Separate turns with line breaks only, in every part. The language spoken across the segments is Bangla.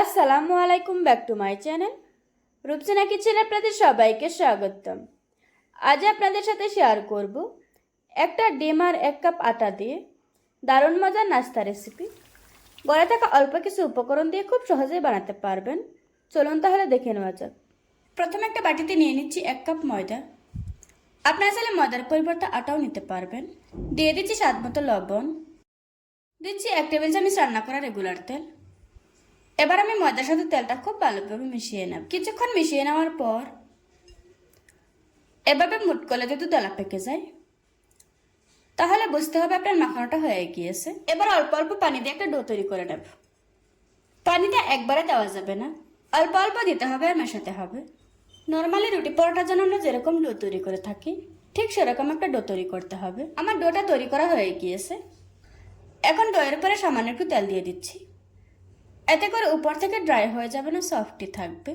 আসসালামু আলাইকুম, back to my channel. Rupsina কিচেনে আপনাদের সবাইকে স্বাগতম। আজ আপনাদের সাথে শেয়ার করব একটা ডিম আর এক কাপ আটা দিয়ে দারুণ মজার নাস্তা রেসিপি গড়ে থাকা অল্প কিছু উপকরণ দিয়ে খুব সহজেই বানাতে পারবেন। চলুন তাহলে দেখে নেওয়া যাক। প্রথমে একটা বাটিতে নিয়ে নিচ্ছি এক কাপ ময়দা। আপনারা চাইলে ময়দার পরিবর্তে আটাও নিতে পারবেন। দিয়ে দিচ্ছি স্বাদ মতো লবণ। দিচ্ছি এক টেবিল চামচ রান্না করা রেগুলার তেল। এবার আমি ময়দার সাথে তেলটা খুব ভালোভাবে মিশিয়ে নেব। কিছুক্ষণ মিশিয়ে নেওয়ার পর এভাবে মুট করলে যদি দলা পেকে যায়, তাহলে বুঝতে হবে আপনার মাখানোটা হয়ে গিয়েছে। এবার অল্প অল্প পানি দিয়ে একটা ডো তৈরি করে নেব। পানিটা একবারে দেওয়া যাবে না। অল্প অল্প দিতে হবে আর মেশাতে হবে। নর্মালি রুটি পরোটার জন্য আমরা যেরকম ডো তৈরি করে থাকি, ঠিক সেরকম একটা ডো তৈরি করতে হবে। আমার ডোটা তৈরি করা হয়ে গিয়েছে। এখন ডোয়ের উপরে সামান্য একটু তেল দিয়ে দিচ্ছি। এতে করে উপর থেকে ড্রাই হয়ে যাবে না সফটই থাকবে।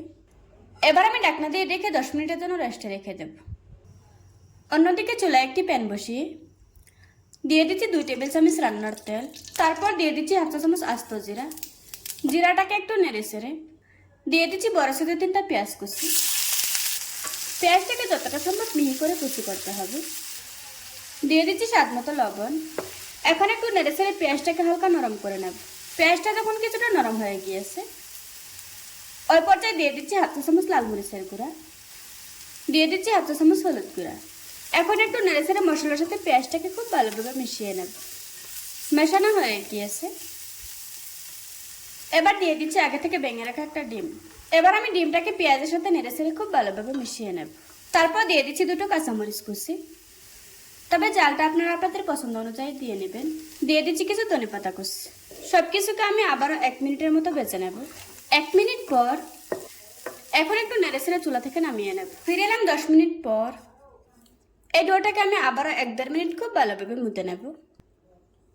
এবার আমি ডাকনা দিয়ে রেখে দশ মিনিটের জন্য রেস্টে রেখে দেব। অন্যদিকে চুলায় একটি প্যান বসিয়ে দিয়ে দিচ্ছি দুই টেবিল চামচ রান্নার তেল। তারপর দিয়ে দিচ্ছি হাফ চা চামচ আস্ত জিরা। জিরাটাকে একটু নেড়ে সেড়ে দিয়ে দিচ্ছি বড় সাথে তিনটা পেঁয়াজ কুচি। পেঁয়াজটাকে যতটা সম্ভব মিহি করে কুচি করতে হবে। দিয়ে দিচ্ছি স্বাদ মতো লবণ। এখন একটু নেড়ে সেড়ে পেঁয়াজটাকে হালকা নরম করে নেব। পেঁয়াজটা যখন কিছুটা নরম হয়ে গিয়েছে, ওই পর্যায়ে দিয়ে দিচ্ছি চা চামচ লাল মরিচের গুঁড়া। দিয়ে দিচ্ছি চা চামচ হলুদ গুঁড়া। এখন একটু নেড়ে ছেড়ে মশলার সাথে পেঁয়াজটাকে খুব ভালোভাবে মিশিয়ে নেব। মেশানো হয়ে গিয়েছে। এবার দিয়ে দিচ্ছি আগে থেকে ভেঙে রাখা একটা ডিম। এবার আমি ডিমটাকে পেঁয়াজের সাথে নেড়ে ছেড়ে খুব ভালোভাবে মিশিয়ে নেব। তারপর দিয়ে দিচ্ছি দুটো কাঁচামরিচ কুচি। তবে জালটা আপনারা আপনাদের পছন্দ অনুযায়ী দিয়ে নেবেন। দিয়ে দিচ্ছি কিছু ধনে পাতা কুচি। সব কিছুকে আমি আবারও এক মিনিটের মতো বেছে নেব। এক মিনিট পর, এখন একটু নেড়ে ছেড়ে চুলা থেকে নামিয়ে নেব। ফিরে এলাম দশ মিনিট পর। এই ডোটাকে আমি আবারও এক দেড় মিনিট খুব ভালোভাবে মুতে নেব।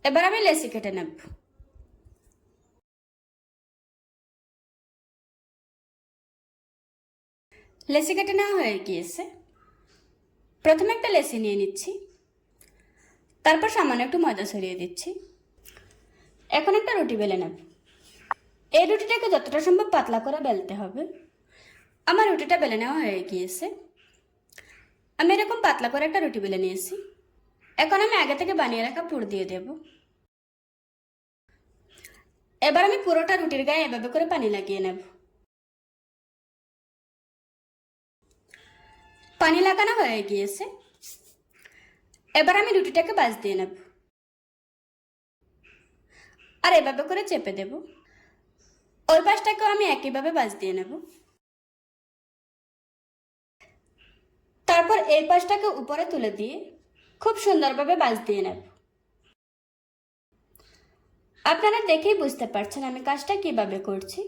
এবার আমি লেসি কেটে নেব। লেসি কেটে নেওয়া হয়ে গিয়েছে। প্রথমে একটা লেসি নিয়ে নিচ্ছি। তারপর সামান্য একটু ময়দা ছড়িয়ে দিচ্ছি। এখন একটা রুটি বেলে নেব। এই রুটিটাকে যতটা সম্ভব পাতলা করে বেলতে হবে। আমার রুটিটা বেলে নেওয়া হয়ে গিয়েছে। আমি এরকম পাতলা করে একটা রুটি বেলে নিয়েছি। এখন আমি আগে থেকে বানিয়ে রাখা পুর দিয়ে দেব। এবার আমি পুরোটা রুটির গায়ে এভাবে করে পানি লাগিয়ে নেব। পানি লাগানো হয়ে গিয়েছে। এবার আমি রুটিটাকে বাজ দিয়ে নেব। আর এভাবে করে চেপে দেব। ওই পাশটাকেও আমি একইভাবে বাজ দিয়ে নেব। তারপর এই পাশটাকে উপরে তুলে দিয়ে খুব সুন্দরভাবে বাজ দিয়ে নেব। আপনারা দেখেই বুঝতে পারছেন আমি কাজটা কীভাবে করছি।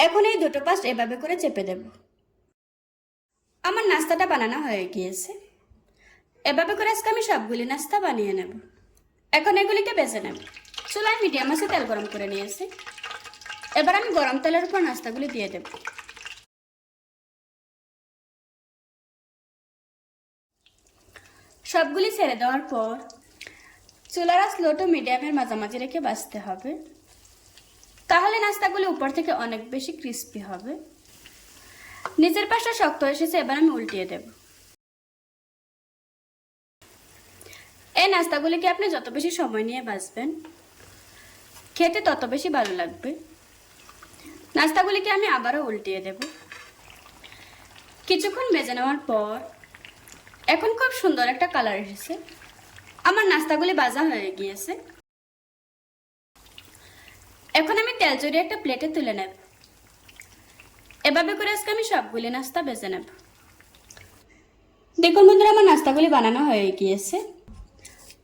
এখন এই দুটো পাশ এভাবে করে চেপে দেব। আমার নাস্তাটা বানানো হয়ে গিয়েছে। এভাবে করে আজকে আমি সবগুলি নাস্তা বানিয়ে নেব। এখন এগুলিকে বেজে নেব। চুলায় মিডিয়াম আছে, তেল গরম করে নিয়েছি এবার আমি গরম তেলের উপর নাস্তাগুলি দিয়ে দেব। সবগুলি ছেড়ে দেওয়ার পর চুলার স্লো টু মিডিয়ামের মাঝামাঝি রেখে বাঁচতে হবে। তাহলে নাস্তাগুলি উপর থেকে অনেক বেশি ক্রিস্পি হবে। নিচের পাশটা শক্ত এসেছে, এবার আমি উল্টিয়ে দেব। এই নাস্তাগুলিকে আপনি যত বেশি সময় নিয়ে বাঁচবেন, খেতে তত বেশি ভালো লাগবে? নাস্তাগুলিকে আমি আবারও উল্টিয়ে দেব? কিছুক্ষণ ভেজে নেওয়ার পর, এখন খুব সুন্দর একটা কালার এসেছে। আমার নাস্তাগুলি বাজা হয়ে গিয়েছে। এখন আমি তেল চড়িয়ে একটা প্লেটে তুলে নেব। এভাবে করে আজকে আমি সবগুলি নাস্তা বেজে নেব। দেখুন বন্ধুরা, আমার নাস্তাগুলি বানানো হয়ে গিয়েছে।